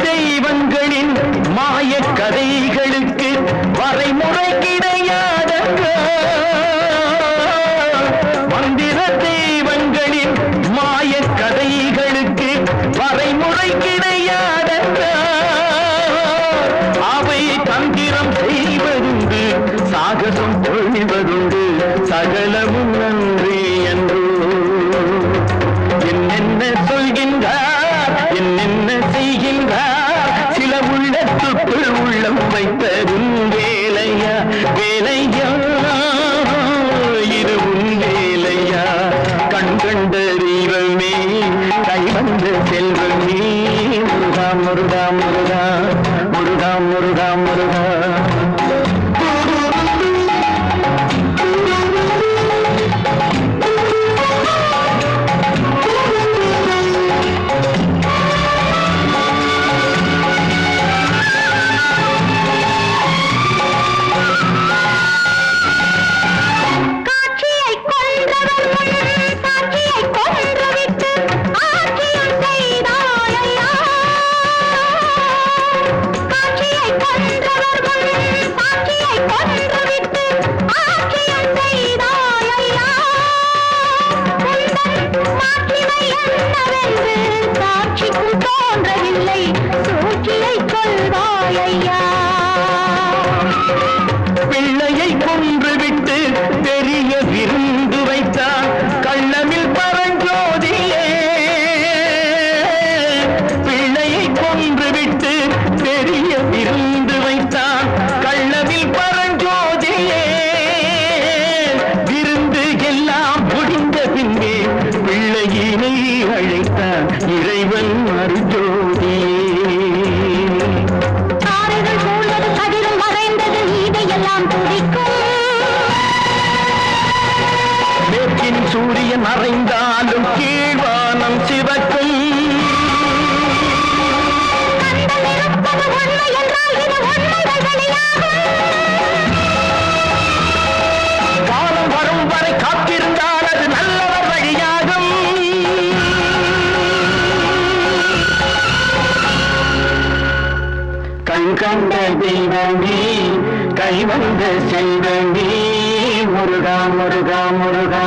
தெய்வங்களின் மாய கதைகளுக்கு வரைமுறை கிடையாதங்க மந்திர தெய்வங்களின் மாய கதைகளுக்கு வரைமுறை கிடையாதங்க அவை தந்திரம் செய்வதுண்டு சாகசம் கொள்வதுண்டு சகலமும் உள்ளத்துக்குள் உள்ளம் வைத்ததும் வேலையா? வேலையா? இது உன் வேலையா? கண் கண்ட தெய்வமே கை வந்த செல்வமே முருகா முருகா கொன்று விட்டு பெரிய விருந்து வைத்தார். கள்ளமில் பரஞ்சோதியே. பிள்ளையை கொன்று விட்டு பெரிய விருந்து வைத்தார். கள்ளமில் பரஞ்சோதியே. விருந்து எல்லாம் முடிந்த பின்பே பிள்ளையினை அழைத்தார். இறைவன் அருஜோ சூரியன் மறைந்தாலும் கீழ்வானம் சிவக்கும். காலம் வரும் வரை காத்திருந்தால் அது நல்லவர் வழியாகும். கண் கண்ட தெய்வமே கை வந்த செல்வமே. முருகா முருகா முருகா.